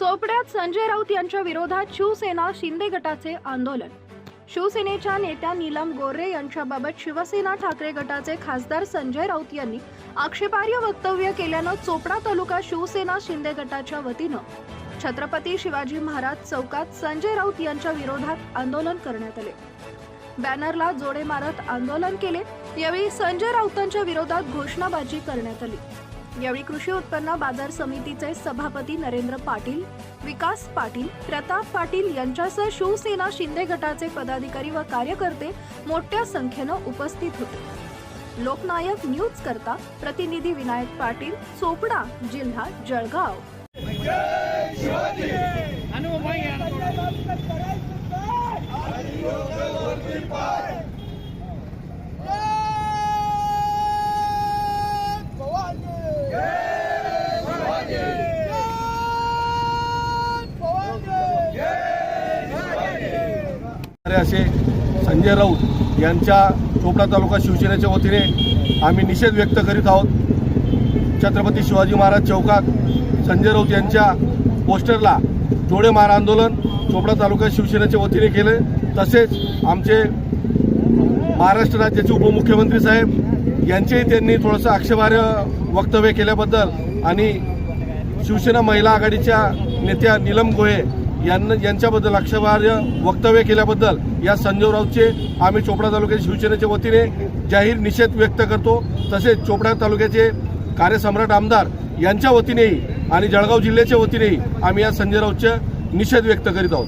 चोपड्यात संजय राऊत यांच्या विरोधात शिवसेना शिंदे गटाचे आंदोलन. शिवसेनेच्या नेत्या नीलम गोरे यांच्याबाबत शिवसेना ठाकरे गटाचे खासदार संजय राऊत यांनी आक्षेपार्ह वक्तव्य केल्यानं चोपडा तालुका शिवसेना शिंदे गटाच्या वतीनं छत्रपती शिवाजी महाराज चौकात संजय राऊत यांच्या विरोधात आंदोलन करण्यात आले. बॅनरला जोडे मारत आंदोलन केले. यावेळी संजय राऊतांच्या विरोधात घोषणाबाजी करण्यात आली. यावेळी कृषी उत्पन्न बाजार समितीचे सभापती नरेंद्र पाटील विकास पाटील प्रताप पाटील यांच्यासह शिवसेना शिंदे गटाचे पदाधिकारी व कार्यकर्ते मोठ्या संख्येनं उपस्थित होते. लोकनायक न्यूज करता प्रतिनिधी विनायक पाटील चोपडा जिल्हा जळगाव. असे संजय राऊत यांच्या चोपडा तालुका शिवसेनेच्या वतीने आम्ही निषेध व्यक्त करीत आहोत. छत्रपती शिवाजी महाराज चौकात संजय राऊत यांच्या पोस्टरला जोडे मार आंदोलन चोपडा तालुका शिवसेनेच्या वतीने केले. तसेच आमचे महाराष्ट्र राज्याचे उपमुख्यमंत्री साहेब यांचेही त्यांनी थोडंसं आक्षेपार्ह वक्तव्य केल्याबद्दल आणि शिवसेना महिला आघाडीच्या नेत्या नीलम गोहे यांना यांच्याबद्दल आक्षेपार्ह वक्तव्य केल्याबद्दल या संजय राऊतचे आम्ही चोपडा तालुक्याच्या शिवसेनेच्या वतीने जाहीर निषेध व्यक्त करतो. तसेच चोपडा तालुक्याचे कार्यसम्राट आमदार यांच्या वतीनेही आणि जळगाव जिल्ह्याच्या वतीनेही आम्ही या संजय राऊतचे निषेध व्यक्त करीत आहोत.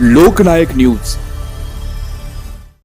लोकनायक न्यूज.